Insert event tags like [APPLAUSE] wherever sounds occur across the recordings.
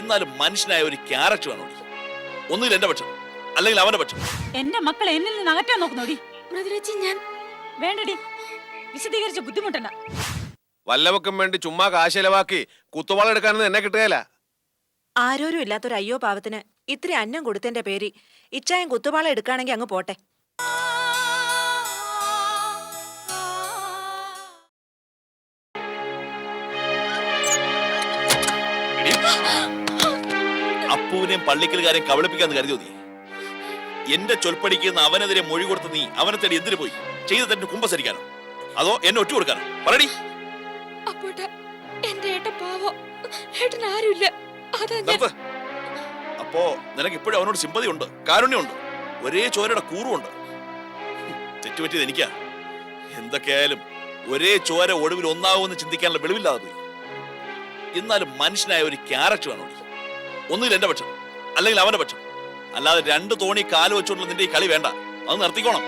എന്നാലും മനുഷ്യനായ ഒരു ക്യാരക്ടർ വേണം ഒന്നുകിൽ എന്റെ പക്ഷം അല്ലെങ്കിൽ അവന്റെ പക്ഷം. എന്റെ മക്കളെ എന്നിൽ നിന്ന് അകറ്റാൻ നോക്കുന്നോടി? മൃദുലച്ചി ഞാൻ വേണ്ടടി. വിശദീകരിച്ച് ബുദ്ധിമുട്ടണ്ട. വല്ലവക്കും വേണ്ടി ചുമ്മാ കാശ് ചെലവാക്കി കുത്തുവാള എടുക്കാനൊന്നും എന്നെ കിട്ടുകയില്ല. ആരോരും ഇല്ലാത്തൊരു അയ്യോ പാവത്തിന് ഇത്തിരി അന്നം കൊടുത്തതിന്റെ പേര് ഇച്ചായം കുത്തുപാള എടുക്കുകയാണെങ്കിൽ അങ്ങ് പോട്ടെ. എടീ, അപ്പുവിനെയും പള്ളിക്കലുകാരെയും കബളിപ്പിക്കാന്ന് കരുതി നീ എന്റെ ചൊൽപ്പടിക്കുന്ന അവനെതിരെ മൊഴി കൊടുത്ത നീ അവനെ തേടി എന്തിനു പോയി? ചെയ്ത് തന്റെ കുമ്പസരിക്കാനോ അതോ എന്നെ ഒറ്റ കൊടുക്കാനോ? പറടി. അപ്പോ നിനക്ക് ഇപ്പോഴും അവനോട് സിമ്പതി ഉണ്ട് കാരുണ്യമുണ്ട് ഒരേ ചോരയുടെ കൂറുമുണ്ട്. തെറ്റുപറ്റിയത് എനിക്കാ. എന്തൊക്കെയായാലും ഒരേ ചോര ഒടുവിൽ ഒന്നാവുമെന്ന് ചിന്തിക്കാനുള്ള വെളിവില്ലാതെ പോയി. എന്നാലും മനുഷ്യനായ ഒരു ക്യാരറ്റ് വേണം ഒന്നുകിൽ എന്റെ പക്ഷം അല്ലെങ്കിൽ അവന്റെ പക്ഷം. അല്ലാതെ രണ്ട് തോണി കാൽ വെച്ചുകൊണ്ടുള്ള നിന്റെ ഈ കളി വേണ്ട. അത് നിർത്തിക്കോണം.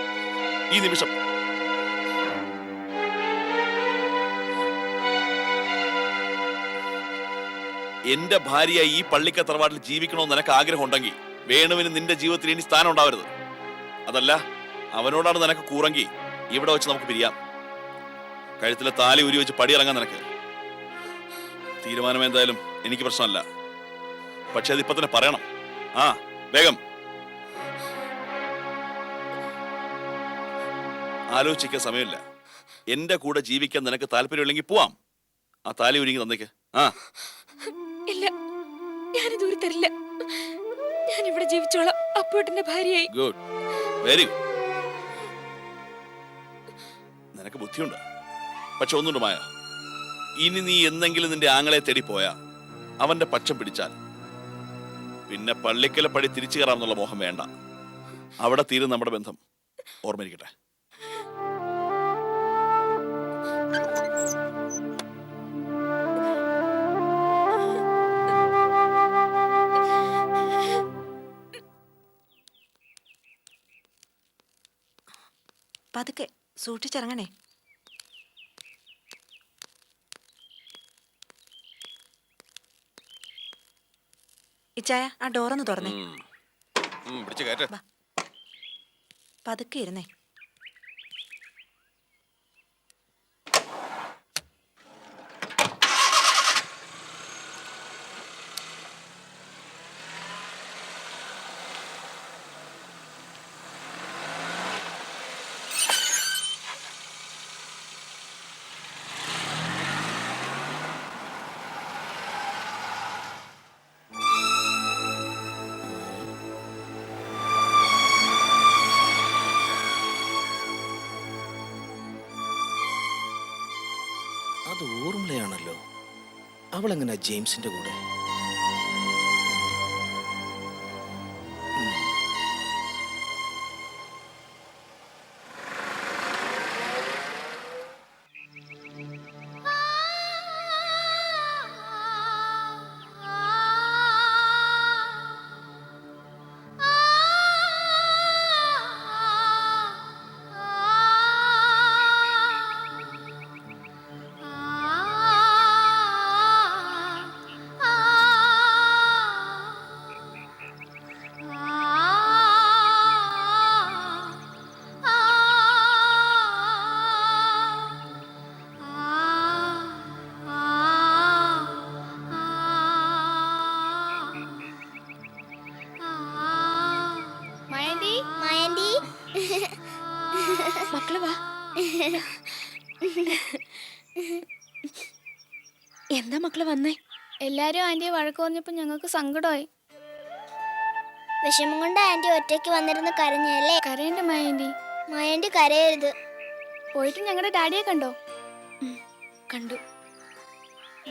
ഈ നിമിഷം. എന്റെ ഭാര്യ ഈ പള്ളിക്ക തറവാട്ടിൽ ജീവിക്കണമെന്ന് നിനക്ക് ആഗ്രഹം ഉണ്ടെങ്കിൽ വേണുവിന് നിന്റെ ജീവിതത്തിൽ ഇനി സ്ഥാനം ഉണ്ടാവരുത്. അതല്ല അവനോടാണ് നിനക്ക് കൂറെങ്കിൽ ഇവിടെ വെച്ച് നമുക്ക് പിരിയാം. കഴുത്തിലെ താലി ഉരി വെച്ച് പടിയിറങ്ങാൻ നിനക്ക്. തീരുമാനം എന്തായാലും എനിക്ക് പ്രശ്നമല്ല. പക്ഷെ അത് ഇപ്പൊ തന്നെ പറയണം. ആ വേഗം. ആലോചിക്കാൻ സമയമില്ല. എന്റെ കൂടെ ജീവിക്കാൻ നിനക്ക് താല്പര്യമില്ലെങ്കിൽ പോവാം. ആ താലി ഒരുങ്ങി തന്നേക്ക്. ആ. ഇല്ല ഞാനിത് ഊരി തരില്ല. ഞാൻ ഇവിടെ ജീവിച്ചോളാം. അപ്പോട്ടന്റെ ഭാര്യയായി. ഗുഡ് വെരി ഗുഡ് നിനക്ക് ബുദ്ധിയുണ്ട്. പക്ഷെ ഒന്നുണ്ട് മായ. ഇനി നീ എന്തെങ്കിലും നിന്റെ ആങ്ങളെ തേടി പോയാ അവന്റെ പക്ഷം പിടിച്ചാൽ പിന്നെ പള്ളിക്കല പടി തിരിച്ചു കയറാമെന്നുള്ള മോഹം വേണ്ട. അവിടെ തീരും നമ്മുടെ ബന്ധം. ഓർമ്മയിരിക്കട്ടെ. പതുക്കെ സൂക്ഷിച്ചിറങ്ങണേ. ഇച്ചായ ആ ഡോറൊന്ന് തുറന്നേ. പിടിച്ച് കയറ്റ്. പതുക്കെ ഇരുന്നേ. അത് ഊർമിളയാണല്ലോ അവളെങ്ങനെ ജെയിംസിന്റെ കൂടെ? എന്താ മക്കൾ വന്നേ? എല്ലാരും ആന്റിയെ വഴക്ക് പറഞ്ഞപ്പോ ഞങ്ങൾക്ക് സങ്കടമായി. വിഷമം കൊണ്ട് ആന്റി ഒറ്റയ്ക്ക് വന്നിരുന്ന് കരഞ്ഞല്ലേ കരയണ്ട മായന്റി മായന്റി കരയരുത്. പോയിട്ട് ഞങ്ങളുടെ ഡാഡിയെ കണ്ടോ? കണ്ടു.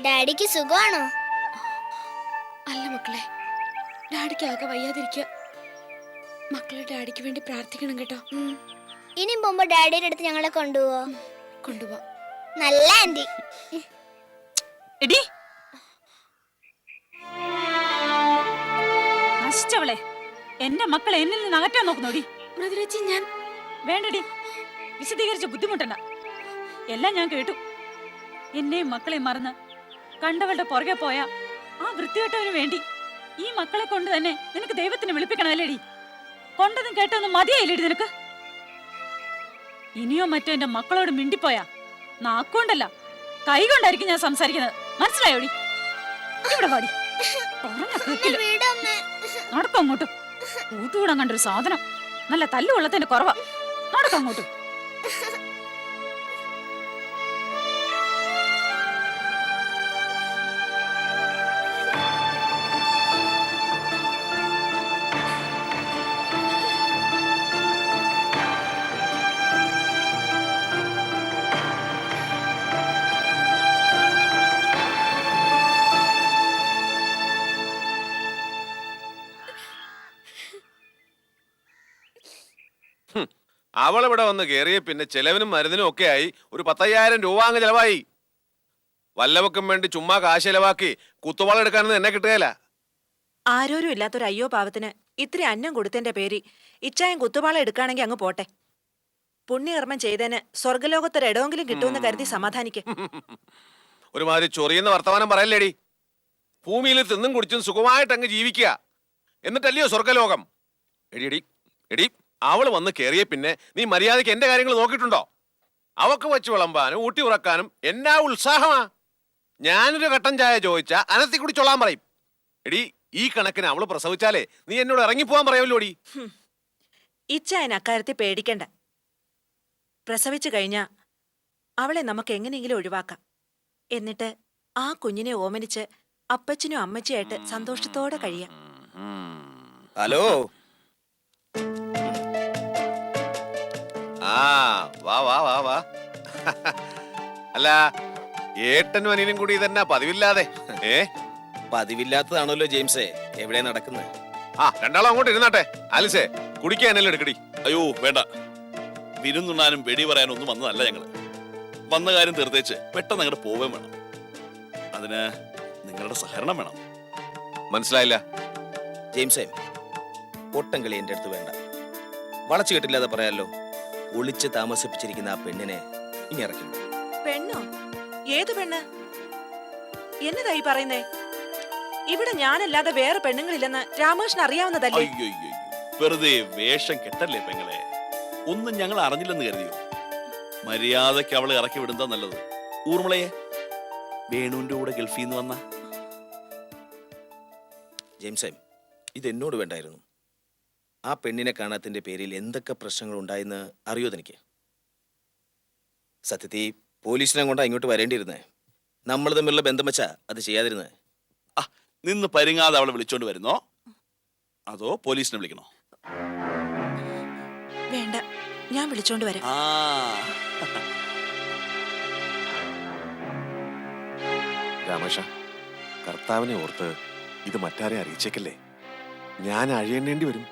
ഡാഡിക്ക് സുഖമാണോ? അല്ല മക്കളെ ഡാഡിക്ക് ആകെ വയ്യാതിരിക്കുക മക്കളെ ഡാഡിക്ക് വേണ്ടി പ്രാർത്ഥിക്കണം കേട്ടോ. ഇനി പോകുമ്പോ ഡാഡിയുടെ അടുത്ത് ഞങ്ങളെ കൊണ്ടുപോവോ? കൊണ്ടുപോവാ. നല്ല ആന്റി എടി. നശിച്ചവളെ. എന്റെ മക്കളെ എന്നിൽ നിന്ന് അകറ്റാൻ നോക്കുന്നോടി. മൃദുലച്ചി ഞാൻ വേണ്ടടി. വിശദീകരിച്ച് ബുദ്ധിമുട്ടണ്ട. എല്ലാം ഞാൻ കേട്ടു. എന്നെയും മക്കളെ മറന്ന് കണ്ടവളുടെ പുറകെ പോയ ആ വൃത്തികെട്ടവന് വേണ്ടി ഈ മക്കളെ കൊണ്ട് തന്നെ നിനക്ക് ദൈവത്തിന് വിളിപ്പിക്കണമല്ലേടി കൊണ്ടതും കേട്ടതൊന്നും മതിയായില്ലേടി നിനക്ക്? ഇനിയോ മറ്റോ എന്റെ മക്കളോട് മിണ്ടിപ്പോയാ? നാക്കൊണ്ടല്ല കൈ കൊണ്ടായിരിക്കും ഞാൻ സംസാരിക്കുന്നത്. മനസ്സിലായോടി ഇവിടെ പാടി നടക്കും അങ്ങോട്ട്. കൂട്ടുകൂടാൻ കണ്ടൊരു സാധനം. നല്ല തല്ലുകൊള്ളത്തിന്റെ കുറവാ. നടക്കും അങ്ങോട്ട്. അവൾ ഇവിടെ വന്ന് കയറിയ പിന്നെ ചെലവിനും മരുന്നിനും ഒക്കെ ആയി ഒരു പത്തയ്യായിരം രൂപ അങ്ങ് ചെലവായി. വല്ലവക്കും വേണ്ടി ചുമ്മാ കാശ് ചെലവാക്കി കുത്തുവാള എടുക്കാനൊന്നും എന്നെ കിട്ടുകയില്ല ആരോരും ഇല്ലാത്തൊരു അയ്യോ പാവത്തിന്. ഇത്തിരി അന്നം കൊടുത്തതിന്റെ പേര്. ഇച്ചായം കുത്തുപാള എടുക്കാണെങ്കിൽ അങ്ങ് പോട്ടെ. പുണ്യകർമ്മം ചെയ്തതിന് സ്വർഗലോകത്തൊരിടമെങ്കിലും കിട്ടുമെന്ന് കരുതി സമാധാനിക്ക്. [LAUGHS] ഒരുമാതിരി ചൊറിയുന്ന വർത്തമാനം പറയല്ലേടി. ഭൂമിയിൽ തിന്നും കുടിച്ചും സുഖമായിട്ട് അങ്ങ് ജീവിക്കുക. എന്നിട്ടല്ലയോ സ്വർഗലോകം എടി എടി എടി. അവൾ വന്ന് കയറിയ പിന്നെ നീ മര്യാദയ്ക്ക് എന്റെ കാര്യങ്ങൾ നോക്കിയിട്ടുണ്ടോ? അവക്ക് വെച്ച് വിളമ്പാനും ഊട്ടി ഉറക്കാനും എന്നാ ഉത്സാഹമാ? ഞാനൊരു കട്ടൻ ചായ ചോദിച്ചാ അനത്തി കുടിച്ചോളാൻ പറയും. എടി ഈ കണക്കിന് അവൾ പ്രസവിച്ചാലേ നീ എന്നോട് ഇറങ്ങിപ്പോവാൻ പറയുമല്ലോടി ഇച്ചായൻ അക്കാര്യത്തിൽ പേടിക്കണ്ട. പ്രസവിച്ചു കഴിഞ്ഞാ അവളെ നമുക്ക് എങ്ങനെയെങ്കിലും ഒഴിവാക്കാം. എന്നിട്ട് ആ കുഞ്ഞിനെ ഓമനിച്ച് അപ്പച്ചനും അമ്മച്ചിയായിട്ട് സന്തോഷത്തോടെ കഴിയാം. ഹലോ? ആ വാ വാ വാ വാ. [LAUGHS] അല്ല ഏട്ടനും അനിയനും കൂടി ഇതന്നെ പതിവില്ലാതെ? ഏ? പതിവില്ലാത്തതാണല്ലോ ജെയിംസേ. എവിടെ നടക്കുന്നത് ആ രണ്ടാളും അങ്ങോട്ട് ഇരുന്നാട്ടെ. ആലിസേ കുടിക്കാൻ എന്നെല്ലാം എടുക്കടി. അയ്യോ വേണ്ട. വിരുന്നുണ്ണാനും വെടി പറയാനും ഒന്നും വന്നതല്ല ഞങ്ങൾ. വന്ന കാര്യം തീർത്തേച്ച് പെട്ടെന്ന് അങ്ങോട്ട് പോവുകയും വേണം. അതിന് നിങ്ങളുടെ സഹകരണം വേണം. മനസ്സിലായില്ല. ജെയിംസേ ഒട്ടം കളി എന്റെ അടുത്ത് വേണ്ട. വളച്ചു കെട്ടില്ലാതെ പറയാലോ? ഒളിച്ച് താമസിപ്പിച്ചിരിക്കുന്ന ആ പെണ്ണിനെ ഇനി ഇറക്കി പെണ്ണോ? ഏത് പെണ്ണ്? എന്നതായി പറയുന്നേ? ഇവിടെ ഞാനല്ലാതെ വേറെ പെണ്ണുങ്ങളില്ലെന്ന് രാമകൃഷ്ണൻ അറിയാവുന്നതല്ലേ? അയ്യോ. വെറുതെ വേഷം കെട്ടല്ലേ പെങ്ങളെ? ഒന്നും ഞങ്ങൾ അറിഞ്ഞില്ലെന്ന് കരുതിയോ? മര്യാദയ്ക്ക് അവളെ ഇറക്കി വിടുന്നതാ നല്ലത്. ഊർമിളയെ വേണുവിന്റെ കൂടെ ഗൾഫിൽ നിന്ന് വന്ന? ജെയിംസേ ഇത് എന്നോട് വേണ്ടായിരുന്നു. ആ പെണ്ണിനെ കാണാത്തതിന്റെ പേരിൽ എന്തൊക്കെ പ്രശ്നങ്ങൾ ഉണ്ടായെന്ന് അറിയോ തനിക്ക് സത്യത്തി പോലീസിനെ കൊണ്ടാ ഇങ്ങോട്ട് വരേണ്ടിയിരുന്നേ. നമ്മൾ തമ്മിലുള്ള ബന്ധം വെച്ചാ അത് ചെയ്യാതിരുന്നേ. ആ നിന്ന് പരിങ്ങാതെ അവളെ വിളിച്ചോണ്ട് വരുന്നോ? അതോ പോലീസിനെ വിളിക്കണോ? വേണ്ട ഞാൻ വിളിച്ചോണ്ട് വരാം. ആ. രാമേഷ കർത്താവിനെ ഓർത്ത് ഇത് മറ്റാരെ അറിയിച്ചേക്കല്ലേ? ഞാൻ അഴിയണ്ണേണ്ടി വരും.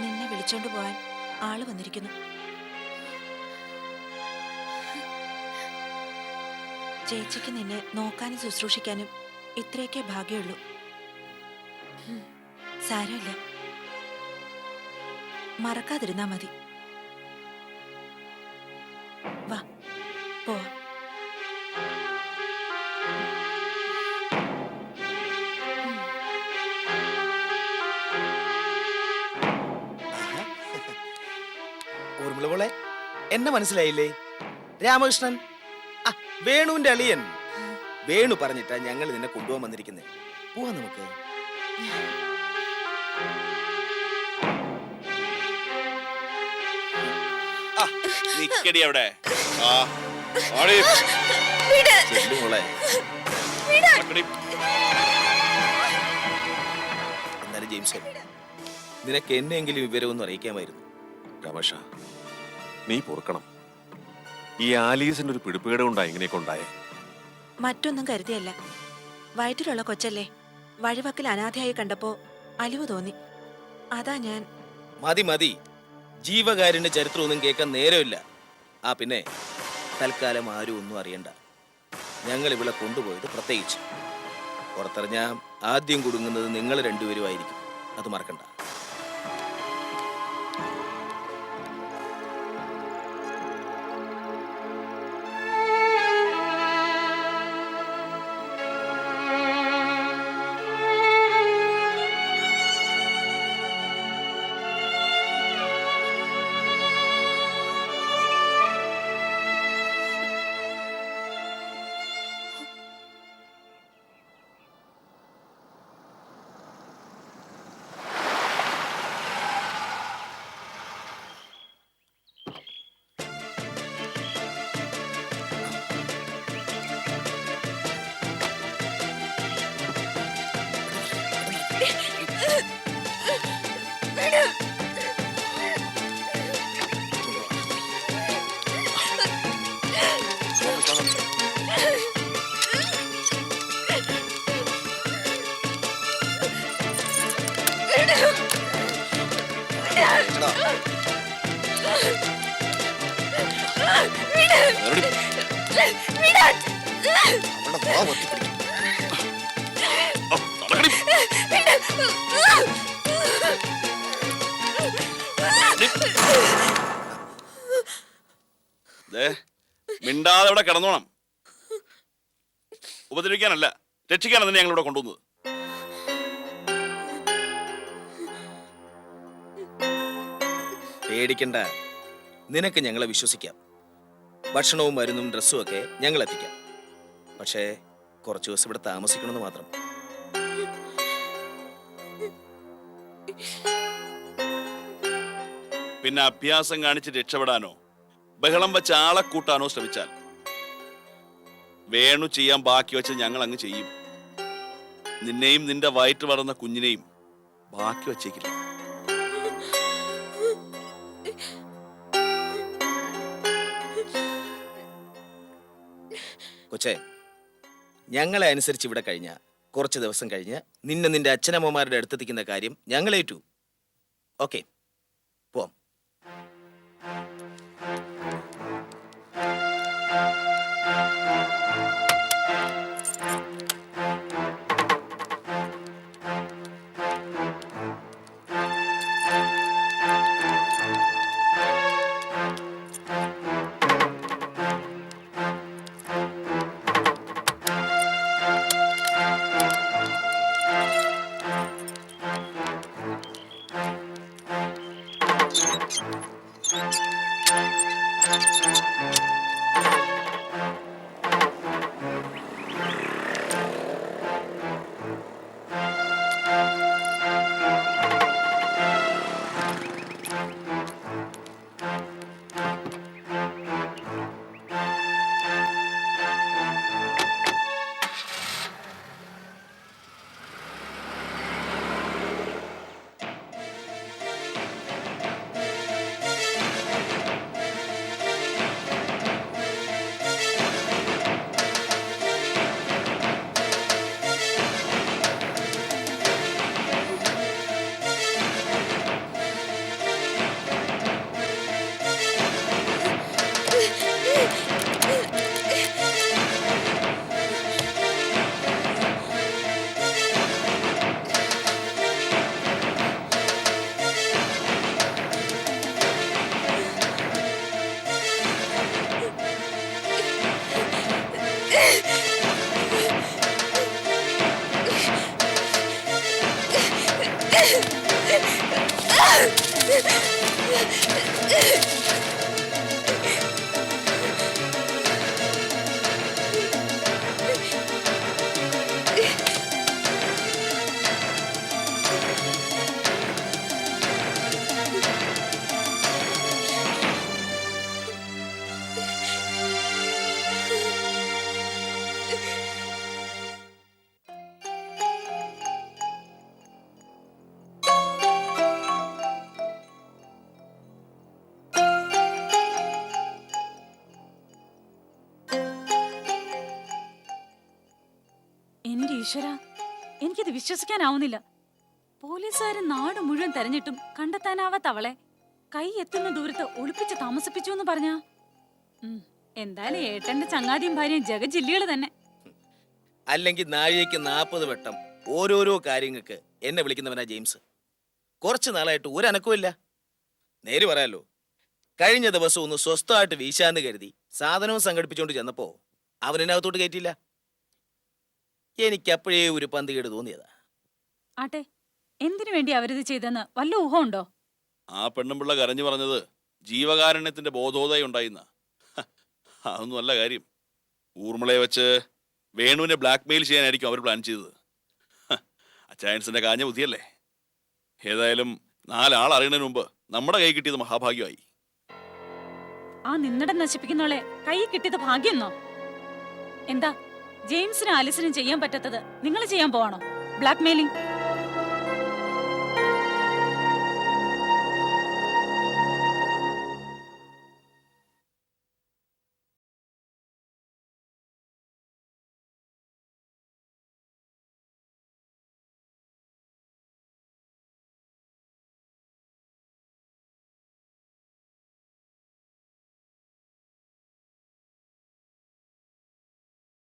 നിന്നെ വിളിച്ചോണ്ട് പോവാൻ ആൾ വന്നിരിക്കുന്നു. ചേച്ചിക്ക് നിന്നെ നോക്കാനും ശുശ്രൂഷിക്കാനും ഇത്രയൊക്കെ ഭാഗ്യമുള്ളൂ. സാരമില്ല. മറക്കാതിരുന്നാ മതി. എന്നെ മനസ്സിലായില്ലേ? രാമകൃഷ്ണൻ. ആ വേണുവിന്റെ അളിയൻ. വേണു പറഞ്ഞിട്ടാ ഞങ്ങൾ നിന്നെ കൊണ്ടുപോകാൻ വന്നിരിക്കുന്നത് പോവാ നമുക്ക്. നിക്കടി അവിടെ. ആ. എന്നാലും ജെയിംസ് നിനക്ക് എന്നെങ്കിലും വിവരമൊന്നും അറിയിക്കാമായിരുന്നു. രമേഷ നീ പൊറുക്കണം. ഈ ആലീസിന്റെ ഒരു പിടിപ്പുകേട കൊണ്ടാ ഇങ്ങനെയൊക്കെ ഉണ്ടായേ? മറ്റൊന്നും കരുതിയല്ല. വയറ്റിലുള്ള കൊച്ചല്ലേ വഴിവക്കിൽ അനാഥയായി കണ്ടപ്പോ അലിവ് തോന്നി. അതാ ഞാൻ. മതി മതി. ജീവകാരുണ്യ ചരിത്രമൊന്നും കേൾക്കാൻ നേരമില്ല. ആ പിന്നെ തൽക്കാലം ആരും ഒന്നും അറിയണ്ട. ഞങ്ങൾ ഇവിടെ കൊണ്ടുപോയത് പ്രത്യേകിച്ച്. പുറത്തറിഞ്ഞ ആദ്യം കുടുങ്ങുന്നത് നിങ്ങൾ രണ്ടുപേരുമായിരിക്കും. അത് മറക്കണ്ട. മിണ്ടാതെ ഇവിടെ കിടന്നോണം. ഉപദ്രവിക്കാനല്ല രക്ഷിക്കാനാണ് ഞങ്ങളിവിടെ കൊണ്ടുവന്നത്. പേടിക്കണ്ട. നിനക്ക് ഞങ്ങളെ വിശ്വസിക്കാം. ഭക്ഷണവും മരുന്നും ഡ്രസ്സും ഒക്കെ ഞങ്ങൾ എത്തിക്കാം. പക്ഷേ കുറച്ചു ദിവസം ഇവിടെ താമസിക്കണമെന്ന് മാത്രം. പിന്നെ അഭ്യാസം കാണിച്ച് രക്ഷപ്പെടാനോ? ബഹളം വെച്ച് ആളെ കൂട്ടാനോ ശ്രമിച്ചാൽ? വേണു ചെയ്യാൻ ബാക്കി വെച്ച് ഞങ്ങൾ അങ്ങ് ചെയ്യും. നിന്നെയും നിന്റെ വയറ്റ് വളർന്ന കുഞ്ഞിനെയും ബാക്കി വച്ചേക്കില്ല. കൊച്ചേ ഞങ്ങളെ അനുസരിച്ച് ഇവിടെ കഴിഞ്ഞ കുറച്ച് ദിവസം കഴിഞ്ഞ് നിന്നെ നിന്റെ അച്ഛനമ്മമാരുടെ അടുത്തെത്തിക്കുന്ന കാര്യം ഞങ്ങളേറ്റു ഓക്കെ പോവാം. ഈശ്വര എനിക്കത് വിശ്വസിക്കാനാവുന്നില്ല. പോലീസുകാർ നാട് മുഴുവൻ തെരഞ്ഞിട്ടും കണ്ടെത്താനാവാത്ത അവളെ കൈ എത്തുന്ന ദൂരത്ത് ഒളിപ്പിച്ച് താമസിപ്പിച്ചു എന്ന് പറഞ്ഞാ? എന്തായാലും ഏട്ടന്റെ ചങ്ങാതിയും ഭാര്യയും ജഗജില്ലികൾ തന്നെ. അല്ലെങ്കിൽ നാഴികയ്ക്ക് നാൽപ്പത് വട്ടം ഓരോരോ കാര്യങ്ങൾക്ക് എന്നെ വിളിക്കുന്നവനാ ജെയിംസ്. കുറച്ചു നാളായിട്ട് ഒരു അനക്കമില്ല നേര് പറയാലോ കഴിഞ്ഞ ദിവസം ഒന്ന് സ്വസ്ഥമായിട്ട് വീശാന്ന് കരുതി സാധനവും സംഘടിപ്പിച്ചുകൊണ്ട് ചെന്നപ്പോ അവനകത്തോട്ട് കയറ്റിയില്ല. എനിക്കപ്പോഴേ ഒരു പന്ത് കേട് തോന്നിയതാ. ആട്ടെ എന്തിനു വേണ്ടി അവരിത് ചെയ്തെന്ന് വല്ല ഊഹമുണ്ടോ? ആ പെണ്ണുമ്പിള്ള കരഞ്ഞു പറഞ്ഞത് ജീവകാരുണ്യത്തിന്റെ ബോധോദയം ഉണ്ടായിന്ന. അതൊന്നും അല്ല കാര്യം. ഊർമിളയെ വെച്ച് വേണുവിനെ ബ്ലാക്ക്മെയിൽ ചെയ്യാനായിരിക്കും അവർ പ്ലാൻ ചെയ്തത്. അച്ചായൻസിന്റെ കാഞ്ഞ ബുദ്ധിയല്ലേ? ഏതായാലും നാലാൾ അറിയണതിന് മുമ്പ് നമ്മുടെ കൈ കിട്ടിയത് മഹാഭാഗ്യമായി. ആ നിന്നടം നശിപ്പിക്കുന്നോളെ കൈ കിട്ടിയത് ഭാഗ്യെന്നോ? എന്താ ജെയിംസിനും ആലിസിനും ചെയ്യാൻ പറ്റാത്തത് നിങ്ങൾ ചെയ്യാൻ പോവാണോ? Black mailing